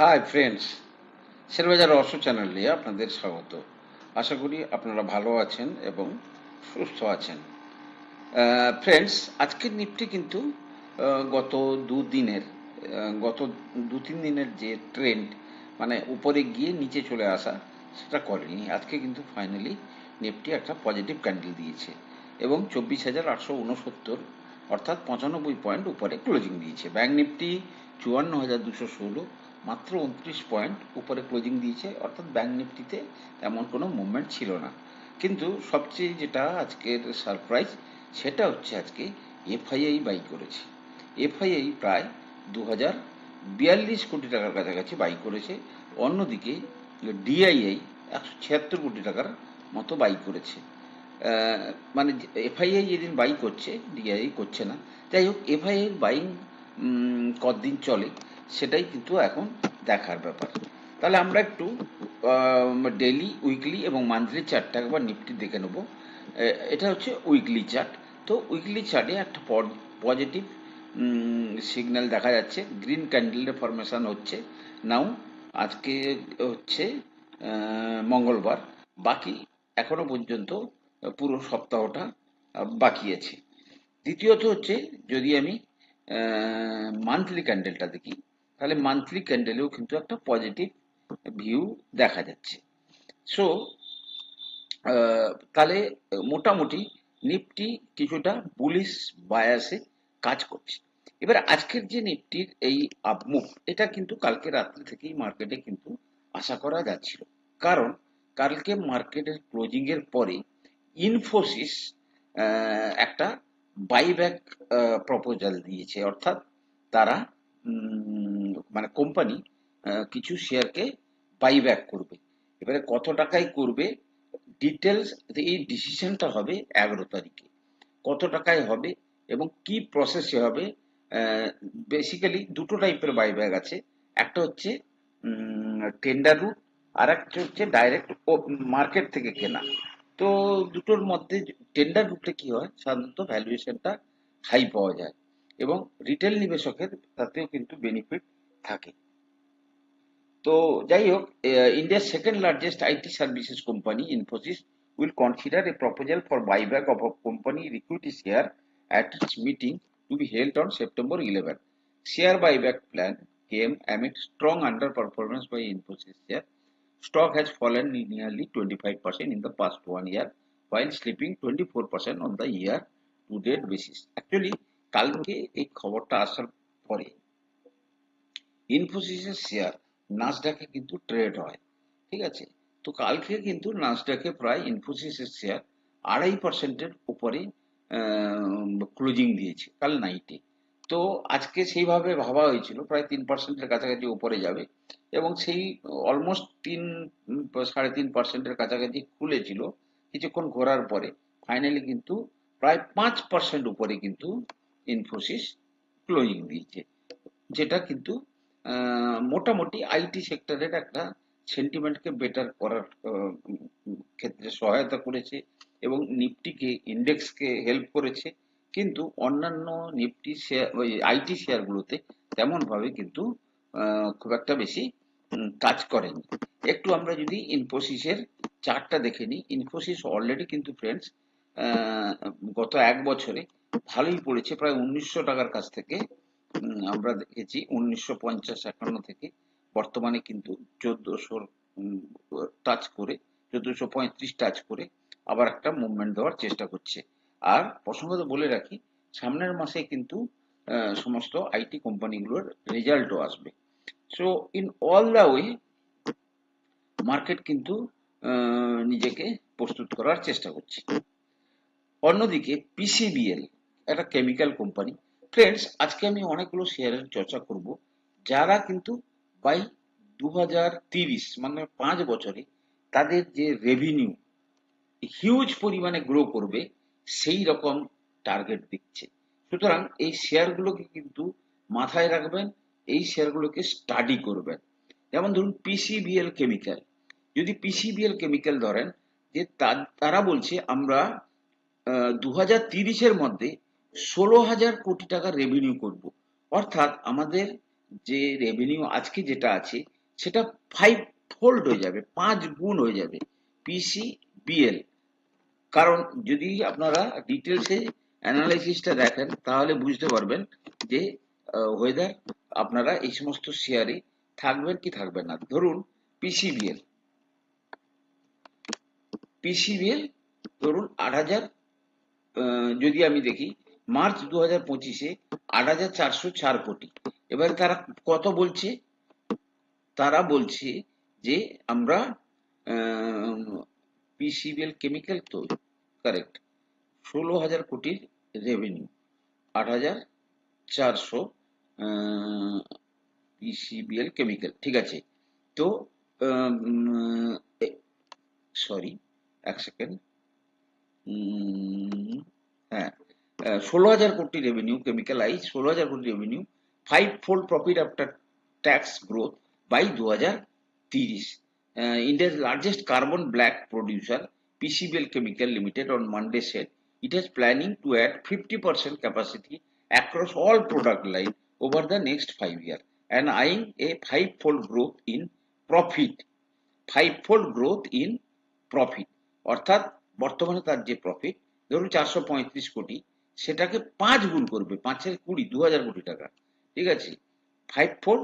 High friends শেয়ারবাজার চ্যানেলে আপনাদের স্বাগত। আশা করি আপনারা ভালো আছেন এবং সুস্থ আছেন। ফ্রেন্ডস আজকের নিফটি কিন্তু গত দুদিনের গত দু তিন দিনের যে ট্রেন্ড মানে উপরে গিয়ে নিচে চলে আসা, সেটা করেনি। আজকে কিন্তু ফাইনালি নিফটি একটা পজিটিভ ক্যান্ডেল দিয়েছে এবং চব্বিশ হাজার আটশো উনসত্তর, অর্থাৎ পঁচানব্বই পয়েন্ট উপরে ক্লোজিং দিয়েছে। ব্যাঙ্ক নিফটি চুয়ান্ন হাজার দুশো ষোলো মাত্র উনত্রিশ পয়েন্ট উপরে ক্লোজিং দিয়েছে, অর্থাৎ ব্যাঙ্ক নিফটিতে তেমন কোনো মুভমেন্ট ছিল না। কিন্তু সবচেয়ে যেটা আজকের সারপ্রাইজ সেটা হচ্ছে আজকে এফআইআই বাই করেছে। এফআইআই প্রায় দু হাজার বিয়াল্লিশ কোটি টাকার কাছাকাছি বাই করেছে, অন্যদিকে ডিআইআই একশো ছিয়াত্তর কোটি টাকার মতো বাই করেছে। মানে এফআইআই যেদিন বাই করছে ডিআইআই করছে না। যাই হোক এফআইআই বাইং কতদিন চলে? সেটাই কিন্তু এখন দেখার ব্যাপার। তাহলে আমরা একটু ডেলি উইকলি এবং মান্থলি চার্টটা একবার নিফটি দেখে নেব। এটা হচ্ছে উইকলি চার্ট তো উইকলি চার্টে একটা পজিটিভ সিগন্যাল দেখা যাচ্ছে। গ্রিন ক্যান্ডেলের ফরমেশন হচ্ছে। নাও আজকে হচ্ছে মঙ্গলবার। বাকি এখনও পর্যন্ত পুরো সপ্তাহটা বাকি আছে। দ্বিতীয়ত হচ্ছে যদি আমি মান্থলি ক্যান্ডেলটা দেখি তাহলে মান্থলি ক্যান্ডেলেও কিন্তু একটা পজিটিভ ভিউ দেখা যাচ্ছে। সো তাহলে মোটামুটি নিফটি কিছুটা বুলিশ বায়াসে কাজ করছে। এবার আজকের যে নিফটির এই আপমুভ এটা কিন্তু কালকে রাত্রি থেকেই মার্কেটে কিন্তু আশা করা যাচ্ছিল। কারণ কালকে মার্কেটের ক্লোজিং এর পরে ইনফোসিস একটা বাইব্যাক প্রপোজাল দিয়েছে। অর্থাৎ তারা মানে কোম্পানি কিছু শেয়ারকে বাইব্যাক করবে। এবারে কত টাকায় করবে? ডিটেলস এই ডিসিশনটা হবে এগারো তারিখে। কত টাকায় হবে এবং কি প্রসেসে হবে? বেসিক্যালি দুটো টাইপের বাইব্যাক আছে। একটা হচ্ছে টেন্ডার রুট আর একটা হচ্ছে ডাইরেক্ট মার্কেট থেকে কেনা। তো দুটোর মধ্যে টেন্ডার রুটে কি হয়? সাধারণত ভ্যালুয়েশনটা হাই পাওয়া যায়। এবং রিটেল নিবেশকের তাতেও কিন্তু বেনিফিট থাকে তো যাই হোক ইন্ডিয়ার second largest IT services company Infosys will consider a proposal for buyback of a company equity share at its meeting to be held on September 11. Share buyback plan came amid strong underperformance by Infosys share. Stock has fallen nearly 25% in the past one year, while slipping 24% on the year to date basis. Actually, কালকে এই খবরটা আসার পরে ইনফোসিসের share নাসডাকে কিন্তু trade হয়, ঠিক আছে? তো কালকে কিন্তু নাসডাকে প্রায় ইনফোসিসের শেয়ার আড়াই পার্সেন্টের উপরে ক্লোজিং দিয়েছে, কাল নাইটে তো আজকে সেইভাবে ভাবা হয়েছিল, প্রায় তিন পার্সেন্টের কাছাকাছি উপরে যাবে এবং সেই অলমোস্ট তিন, সাড়ে তিন পার্সেন্টের কাছাকাছি খুলেছিল কিছুক্ষণ ঘোরার পরে। ফাইনালি কিন্তু প্রায় পাঁচ পার্সেন্ট উপরে কিন্তু ইনফোসিস ক্লোজিং দিয়েছে, যেটা কিন্তু মোটামুটি আইটি সেক্টরের একটা সেন্টিমেন্টকে বেটার করার ক্ষেত্রে সহায়তা করেছে এবং নিফটিকে ইন্ডেক্সকে হেল্প করেছে। কিন্তু অন্যান্য নিফটি শেয়ার ওই আইটি শেয়ারগুলোতে তেমনভাবে কিন্তু খুব একটা বেশি কাজ করেনি। একটু আমরা যদি ইনফোসিসের চার্টটা দেখে নিই। ইনফোসিস অলরেডি কিন্তু ফ্রেন্ডস গত এক বছরে ভালোই পড়েছে, প্রায় উনিশশো টাকার কাছ থেকে আমরা দেখেছি উনিশশো পঞ্চাশ একান্ন থেকে বর্তমানে কিন্তু চোদ্দশোর টাচ করে, চোদ্দশো পঁয়ত্রিশ টাচ করে আবার একটা মুভমেন্ট দেওয়ার চেষ্টা করছে। আর প্রসঙ্গত বলে রাখি, সামনের মাসে কিন্তু সমস্ত আইটি কোম্পানিগুলোর রেজাল্টও আসবে। So in all the way market কিন্তু নিজেকে প্রস্তুত করার চেষ্টা করছে। অন্যদিকে পিসিবিএল একটা কেমিক্যাল কোম্পানি ফ্রেন্ডস আজকে আমি অনেকগুলো শেয়ারের চর্চা করব, যারা কিন্তু বাই দু মানে পাঁচ বছরে তাদের যে রেভিনিউ হিউজ পরিমাণে গ্রো করবে, সেই রকম টার্গেট দিচ্ছে। সুতরাং এই শেয়ারগুলোকে কিন্তু মাথায় রাখবেন, এই শেয়ারগুলোকে স্টাডি করবেন। যেমন ধরুন পিসিবিএল কেমিক্যাল যদি পিসিবিএল কেমিক্যাল ধরেন, যে তারা বলছে আমরা দু হাজার তিরিশের মধ্যে ষোলো হাজার কোটি টাকা রেভিনিউ করব। অর্থাৎ আমাদের যে রেভিনিউ আজকে যেটা আছে, সেটা ফাইভ ফোল্ড হয়ে যাবে পাঁচ গুণ হয়ে যাবে পিসি বিএল কারণ যদি আপনারা ডিটেলসে অ্যানালাইসিসটা দেখেন, তাহলে বুঝতে পারবেন যে ওয়েদার আপনারা এই সমস্ত শেয়ারে থাকবেন কি থাকবেন না। ধরুন পিসিবিএল পিসিবিএল ধরুন আট হাজার যদি আমি দেখি মার্চ দু হাজার পঁচিশে আট হাজার চারশো চার কোটি। এবার তারা কত বলছে? তারা বলছে যে আমরা পিসিবিএল কেমিক্যাল তো কারেক্ট ষোলো হাজার কোটির রেভিনিউ আট হাজার চারশো পিসিবিএল কেমিক্যাল ঠিক আছে? তো সরি এক সেকেন্ড হ্যাঁ ষোলো হাজার কোটি রেভিনিউ কেমিক্যালাইজ ষোলো হাজার crore revenue five fold profit after tax growth by দু হাজার তিরিশ India's largest carbon black producer PCBL chemical limited on Monday said it has planning to add fifty percent capacity across all product line over the next five year and eyeing a five fold growth in profit five fold growth in profit অর্থাৎ, বর্তমানে তার যে profit ধরুন চারশো পঁয়ত্রিশ কোটি সেটাকে পাঁচ গুণ করবে, পাঁচের কুড়ি দু হাজার কোটি টাকা। ঠিক আছে? Five four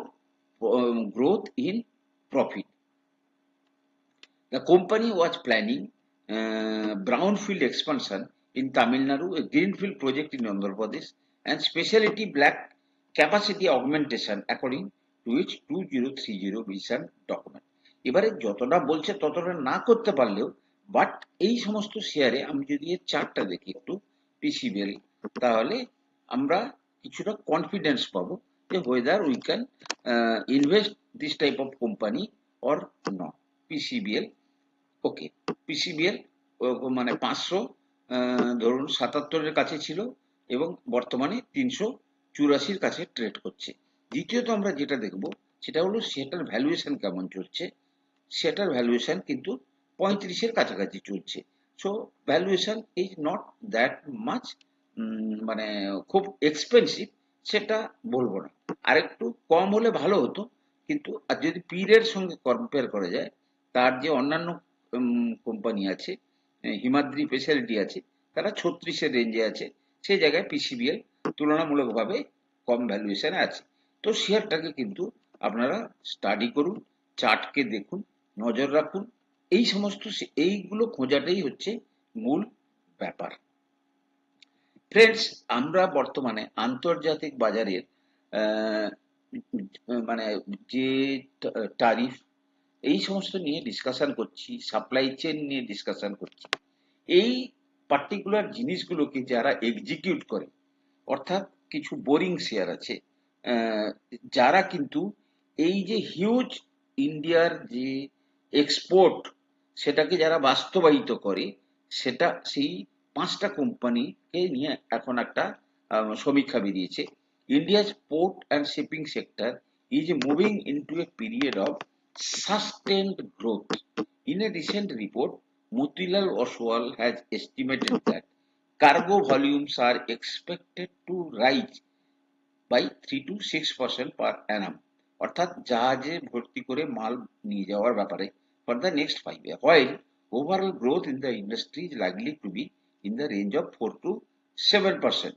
growth in profit the company was planning brown field expansion in Tamil Nadu green field project in Andhra Pradesh and speciality black capacity augmentation according to each two zero three zero vision document এবারে যতটা বলছে ততটা না করতে পারলেও but এই সমস্ত শেয়ারে আমি যদি এর চারটা দেখি একটু পিসিবিএল তাহলে আমরা কিছুটা কনফিডেন্স পাবো যে whether we can invest this type of company or not PCBL okay PCBL মানে পাঁচশো ধরুন সাতাত্তরের কাছে ছিল এবং বর্তমানে তিনশো চুরাশির কাছে ট্রেড করছে। দ্বিতীয়ত আমরা যেটা দেখব, সেটা হলো সেটার ভ্যালুয়েশন কেমন চলছে? সেটার ভ্যালুয়েশন কিন্তু পঁয়ত্রিশের কাছাকাছি চলছে। So valuation is not that much মানে খুব এক্সপেন্সিভ সেটা বলব না। আর একটু কম হলে ভালো হতো, কিন্তু আর যদি পীরের সঙ্গে কম্পেয়ার করা যায়, তার যে অন্যান্য কোম্পানি আছে হিমাদ্রি স্পেশালিটি আছে, তারা ছত্রিশের রেঞ্জে আছে, সেই জায়গায় পিসিবিএল তুলনামূলকভাবে কম ভ্যালুয়েশনে আছে। তো শেয়ারটাকে কিন্তু আপনারা স্টাডি করুন চার্টকে দেখুন, নজর রাখুন এই সমস্ত এইগুলো খোঁজাটাই হচ্ছে মূল ব্যাপার। ফ্রেন্ডস আমরা বর্তমানে আন্তর্জাতিক বাজারের মানে যে টারিফ এই সমস্ত নিয়ে ডিসকাশন করছি সাপ্লাই চেন নিয়ে ডিসকাশন করছি। এই পার্টিকুলার জিনিসগুলোকে যারা এক্সিকিউট করে, অর্থাৎ কিছু বোরিং শেয়ার আছে যারা কিন্তু এই যে হিউজ ইন্ডিয়ার যে এক্সপোর্ট সেটাকে যারা বাস্তবায়িত করে, সেটা সেই পাঁচটা কোম্পানিকে নিয়ে এখন একটা সমীক্ষা বেরিয়েছে। India's port and shipping sector is moving into a period of sustained growth in a recent report Motilal Oswal has estimated that cargo volumes are expected to rise by three to six percent per annum অর্থাৎ জাহাজে ভর্তি করে মাল নিয়ে যাওয়ার ব্যাপারে for the next five year while overall growth in the industry is likely to be in the range of four to seven percent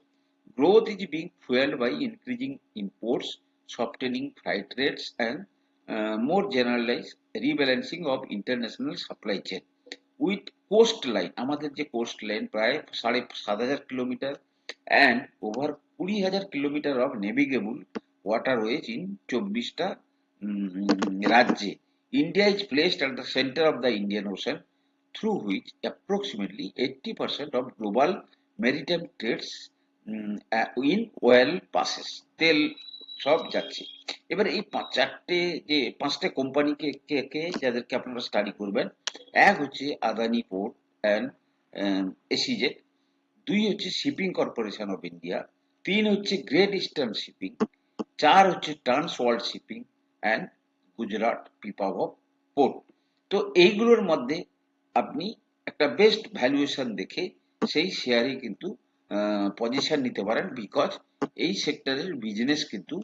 growth is being fuelled by increasing imports softening freight rates and uh, more generalized rebalancing of international supply chain with coastline আমাদের যে coast line প্রায় সাড়ে সাত হাজার kilometre and over কুড়ি হাজার kilometre of navigable waterways in চব্বিশটা রাজ্যে is placed at the centre of the Indian Ocean through which approximately eighty percent of global maritime trades in oil passes তেল সব যাচ্ছে। এবার এই চারটে, যে পাঁচটা কোম্পানিকে কে কে যাদেরকে আপনারা স্টাডি করবেন, এক হচ্ছে আদানি পোর্ট অ্যান্ড এসিজেড দুই হচ্ছে শিপিং কর্পোরেশন অফ ইন্ডিয়া তিন হচ্ছে গ্রেট ইস্টার্ন শিপিং চার হচ্ছে Trans World Shipping and Gujarat Pipavav port তো এইগুলোর মধ্যে আপনি একটা বেস্ট ভ্যালুয়েশন দেখে সেই শেয়ারে কিন্তু পজিশন নিতে পারেন বিকজ এই সেক্টরের বিজনেস কিন্তু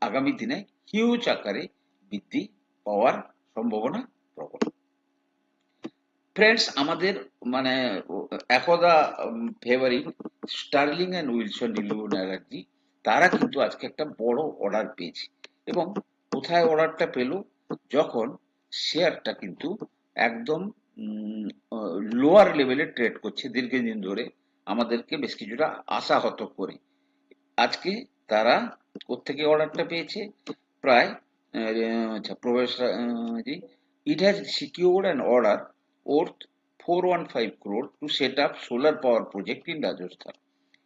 আগামী দিনে হিউজ আকারে বৃদ্ধি পাওয়ার সম্ভাবনা প্রবল। ফ্রেন্ডস আমাদের মানে একদা favourite Sterling and Wilson Renewable Energy তারা কিন্তু আজকে একটা বড় অর্ডার পেয়েছে। এবং কোথায় অর্ডারটা পেল? যখন শেয়ারটা কিন্তু একদম লোয়ার লেভেলে ট্রেড করছে দীর্ঘদিন ধরে, আমাদেরকে বেশ কিছুটা আশাহত করে। আজকে তারা কোত্থেকে অর্ডারটা পেয়েছে? প্রায় আচ্ছা প্রবেশ it has secured an order worth 415 crore to set up solar power project in Rajasthan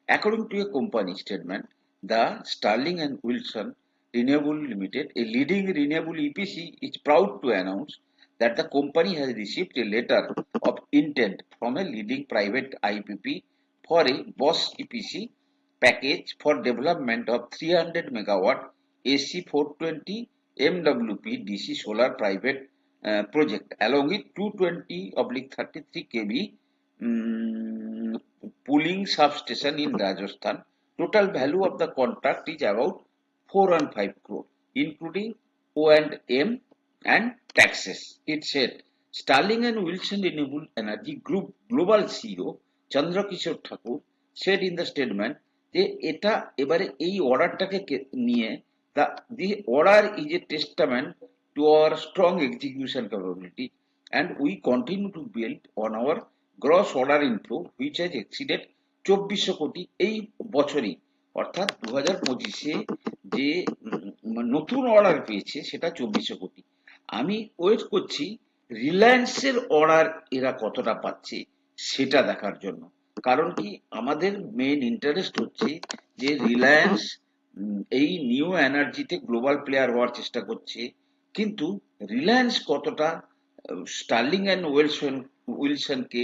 according to a company statement the Starling and Wilson Renewable Limited, a leading renewable EPC, is proud to announce that the company has received a letter of intent from a leading private IPP for a BOS EPC package for development of 300 megawatt AC 420 MWP DC solar private uh, project along with 220 oblique 33 kV um, pooling substation in Rajasthan. Total value of the contract is about 415 crore, including O&M and taxes. It said Starling and Wilson Renewable Energy Group Global CEO Chandra Kishore Thakur said in the statement যে এটা এবারে এই অর্ডারটাকে নিয়ে the the order is a testament to our strong execution capability and we continue to build on our gross order inflow which has exceeded চব্বিশশো কোটি এই বছরই অর্থাৎ দু হাজার পঁচিশে যে নতুন অর্ডার পেয়েছে, সেটা চব্বিশশো কোটি। আমি ওয়েট করছি রিলায়েন্সের অর্ডার এরা কতটা পাচ্ছে, সেটা দেখার জন্য। কারণ কি, আমাদের মেন ইন্টারেস্ট হচ্ছে যে রিলায়েন্স এই নিউ এনার্জিতে গ্লোবাল প্লেয়ার হওয়ার চেষ্টা করছে। কিন্তু রিলায়েন্স কতটা স্টার্লিং অ্যান্ড উইলসন উইলসনকে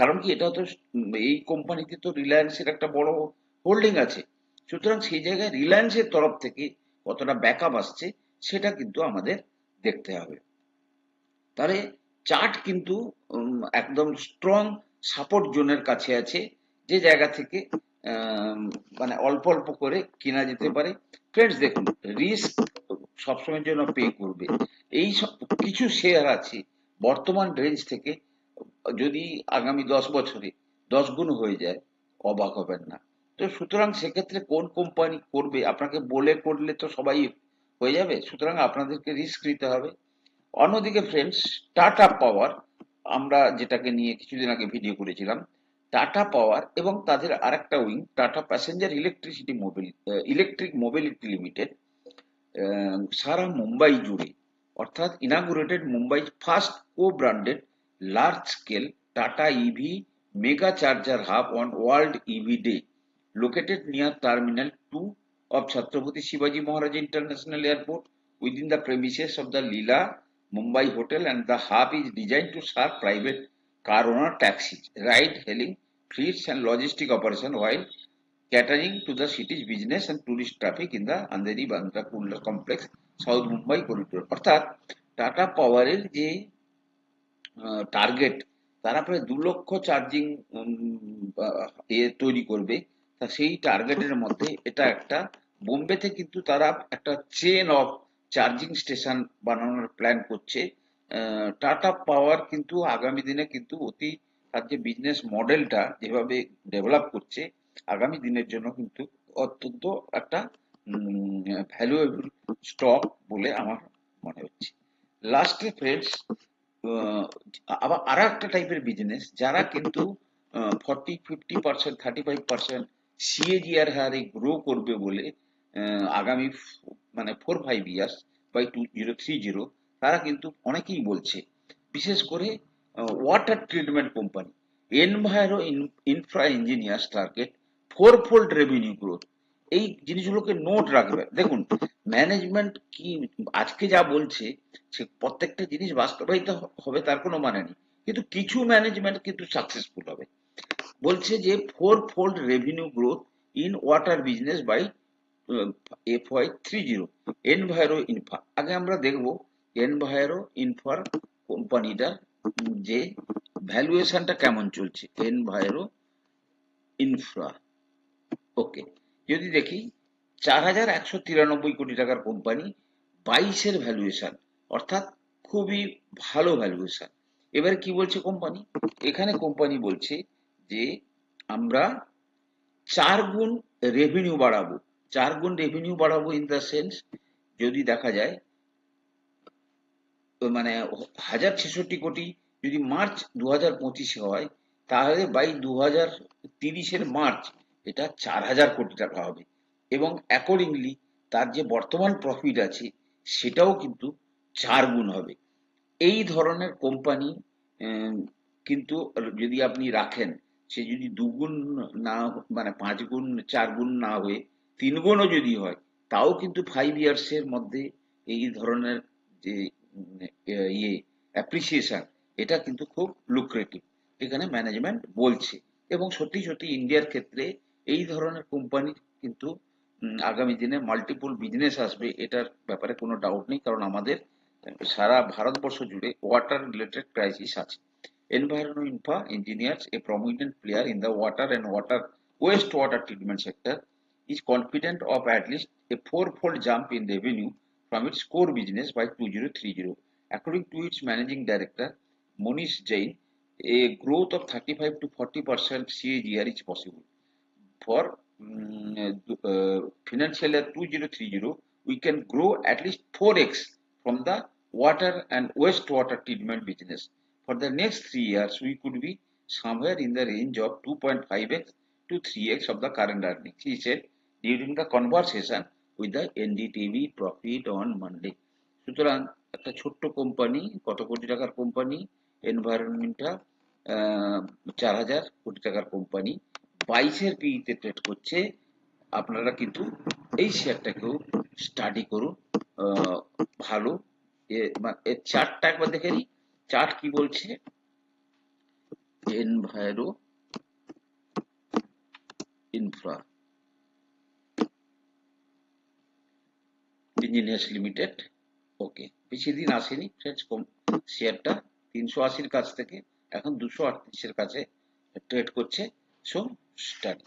কারণ কি, এটা তো এই কোম্পানিতে তো রিলায়েন্সের একটা বড় হোল্ডিং আছে। সুতরাং সেই জায়গায় রিলায়েন্সের তরফ থেকে কতটা ব্যাকআপ আসছে, সেটা কিন্তু আমাদের দেখতে হবে। তাহলে চার্ট কিন্তু একদম স্ট্রং সাপোর্ট জোনের কাছে আছে, যে জায়গা থেকে মানে অল্প অল্প করে কেনা যেতে পারে। ফ্রেন্ডস দেখুন রিস্ক সবসময়ের জন্য পে করবে। এই কিছু শেয়ার আছে, বর্তমান রেঞ্জ থেকে যদি আগামী দশ বছরে দশ গুণ হয়ে যায়, অবাক হবেন না। তো সুতরাং সেক্ষেত্রে কোন কোম্পানি করবে? আপনাকে বলে করলে তো সবাই হয়ে যাবে। সুতরাং আপনাদেরকে রিস্ক নিতে হবে। অন্যদিকে ফ্রেন্ডস টাটা পাওয়ার আমরা যেটাকে নিয়ে কিছুদিন আগে ভিডিও করেছিলাম টাটা পাওয়ার এবং তাদের আরেকটা wing Tata passenger electricity Mobil electric mobility limited সারা মুম্বাই জুড়ে, অর্থাৎ inaugurated Mumbai first co branded large scale Tata EV mega charger hub on World EV Day located near Terminal 2 of Chhatrapati Shivaji Maharaj International Airport within the premises of the Leela Mumbai Hotel and the hub is designed to serve private car owner taxis, ride hailing, fleets and logistic operation while catering to the city's business and tourist traffic in the Andheri Bandra Kurla complex South Mumbai corridor অর্থাৎ টাটা পাওয়ারের যে target তারা প্রায় দু লক্ষ charging তৈরি করবে তা সেই টার্গেটের মধ্যে এটা একটা। বোম্বেতে কিন্তু তারা একটা চেন অফ চার্জিং স্টেশন বানানোর প্ল্যান করছে। টাটা পাওয়ার কিন্তু আগামী দিনে কিন্তু অতি, তার যে বিজনেস মডেলটা যেভাবে ডেভেলপ করছে, আগামী দিনের জন্য কিন্তু অত্যন্ত একটা ভ্যালুয়েবল স্টক বলে আমার মনে হচ্ছে। লাস্টে ফ্রেন্ডস আবার আর একটা টাইপের বিজনেস যারা কিন্তু forty fifty percent thirty five percent CAGR হারে গ্রো করবে বলে আগামী মানে four five years by two zero three zero তারা কিন্তু অনেকেই বলছে। বিশেষ করে water treatment company Enviro Infra Engineers target four fold revenue growth এই জিনিসগুলোকে নোট রাখবে। দেখুন ম্যানেজমেন্ট কি, আজকে যা বলছে, সে প্রত্যেকটা জিনিস বাস্তবায়িত হবে, তার কোনো মানে নেই। কিন্তু কিছু ম্যানেজমেন্ট কিন্তু সাকসেসফুল হবে। বলছে যে four fold revenue growth in water business by F Y three zero Enviro Infra আগে আমরা দেখব এনভায়রো ইনফার কোম্পানিটার যে ভ্যালুয়েশনটা কেমন চলছে। এনভায়রো ইনফ্রা ওকে যদি দেখি, চার হাজার একশো তিরানব্বই কোটি টাকার কোম্পানি বাইশের ভ্যালুয়েশন অর্থাৎ খুবই ভালো ভ্যালুয়েশন এবার কি বলছে কোম্পানি? এখানে কোম্পানি বলছে যে আমরা চার গুণ রেভিনিউ বাড়াবো। চার গুণ রেভিনিউ বাড়াবো ইন দ্য সেন্স যদি দেখা যায় মানে হাজার ছেষট্টি কোটি যদি মার্চ দু হাজার পঁচিশে হয়, তাহলে বাই দু হাজার তিরিশের মার্চ এটা চার হাজার কোটি টাকা হবে। এবং অ্যাকর্ডিংলি তার যে বর্তমান প্রফিট আছে, সেটাও কিন্তু চার গুণ হবে। এই ধরনের কোম্পানি কিন্তু যদি আপনি রাখেন সে যদি দুগুণ না মানে পাঁচ গুণ চার গুণ না হয়ে তিন গুণও যদি হয়, তাও কিন্তু ফাইভ ইয়ার্স এর মধ্যে এই ধরনের যে ইয়ে অ্যাপ্রিসিয়েশন এটা কিন্তু খুব লুক্রেটিভ এখানে ম্যানেজমেন্ট বলছে। এবং সত্যি সত্যি ইন্ডিয়ার ক্ষেত্রে এই ধরনের কোম্পানি কিন্তু আগামী দিনে মাল্টিপল বিজনেস আসবে, এটার ব্যাপারে কোনো ডাউট নেই, কারণ আমাদের সারা ভারতবর্ষ জুড়ে ওয়াটার রিলেটেড ক্রাইসিস আছে। Enviro Infra Engineers, a prominent player in the water and water wastewater treatment sector, is confident of at least a four-fold jump in revenue from its core business by 2030. According to its managing director, Monish Jain, a growth of 35 to 40 percent CAGR is possible. For um, uh, financial year 2030, we can grow at least 4x from the water and wastewater treatment business. For the next three years, we could be somewhere in the range of 2.5x to 3x of the current earnings, he said during the conversation with the NDTV Profit on Monday. সুতরাং একটা ছোট্ট company কত কোটি টাকার company এনভায়রনমেন্টটা চার হাজার কোটি টাকার কোম্পানি বাইশের পিইতে ট্রেড করছে আপনারা কিন্তু এই শেয়ারটাকেও স্টাডি করুন ভালো এর চার্টটা একবার দেখে নিই চার্ট কি বলছে? Enviro infra engineers limited okay বেশি দিন আসেনি ফ্রেন্ডস শেয়ারটা তিনশো আশির কাছ থেকে এখন দুশো আটত্রিশের কাছে ট্রেড করছে সো স্টাডি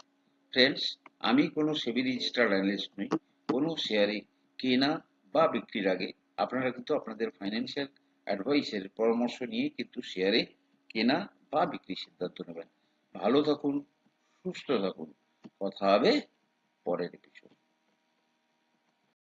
ফ্রেন্ডস আমি কোনো সেবি রেজিস্টার্ড অ্যানালিস্ট নই, কোনো শেয়ারে কেনা বা বিক্রির আগে, আপনারা কিন্তু আপনাদের ফাইন্যান্সিয়াল অ্যাডভাইসের পরামর্শ নিয়ে কিন্তু শেয়ারে কেনা বা বিক্রির সিদ্ধান্ত নেবেন। ভালো থাকুন, সুস্থ থাকুন। কথা হবে পরের এপিসোড